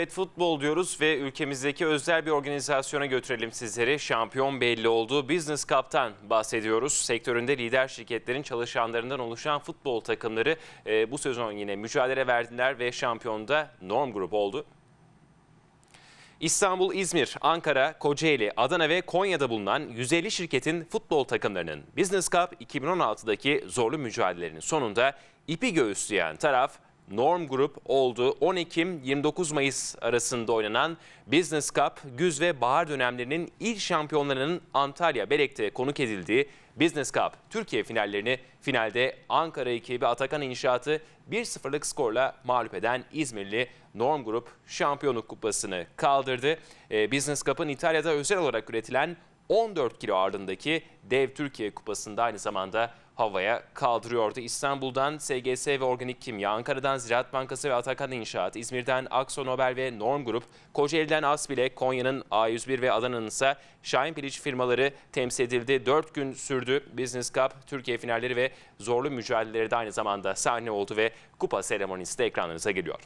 Evet futbol diyoruz ve ülkemizdeki özel bir organizasyona götürelim sizleri. Şampiyon belli oldu. Business Cup'tan bahsediyoruz. Sektöründe lider şirketlerin çalışanlarından oluşan futbol takımları e, bu sezon yine mücadele verdiler ve şampiyonda Norm Group oldu. İstanbul, İzmir, Ankara, Kocaeli, Adana ve Konya'da bulunan 150 şirketin futbol takımlarının Business Cup 2016'daki zorlu mücadelelerinin sonunda ipi göğüsleyen taraf Norm Group oldu. 10 Ekim 29 Mayıs arasında oynanan Business Cup güz ve bahar dönemlerinin ilk şampiyonlarının Antalya Belek'te konuk edildiği Business Cup Türkiye finallerini finalde Ankara ekibi Atakan İnşaat'ı 1-0'lık skorla mağlup eden İzmirli Norm Group şampiyonluk kupasını kaldırdı. Ee, Business Cup'ın İtalya'da özel olarak üretilen 14 kilo ağırlığındaki dev Türkiye kupasında aynı zamanda havaya kaldırıyordu. İstanbul'dan SGS ve Organik Kimya, Ankara'dan Ziraat Bankası ve Atakan İnşaat, İzmir'den Akso Nobel ve Norm Grup, Kocaeli'den Asbilek, Konya'nın A101 ve Adana'nın ise Şahin Piliç firmaları temsil edildi. 4 gün sürdü Business Cup, Türkiye finalleri ve zorlu mücadeleleri de aynı zamanda sahne oldu ve kupa seremonisi de ekranlarınıza geliyor.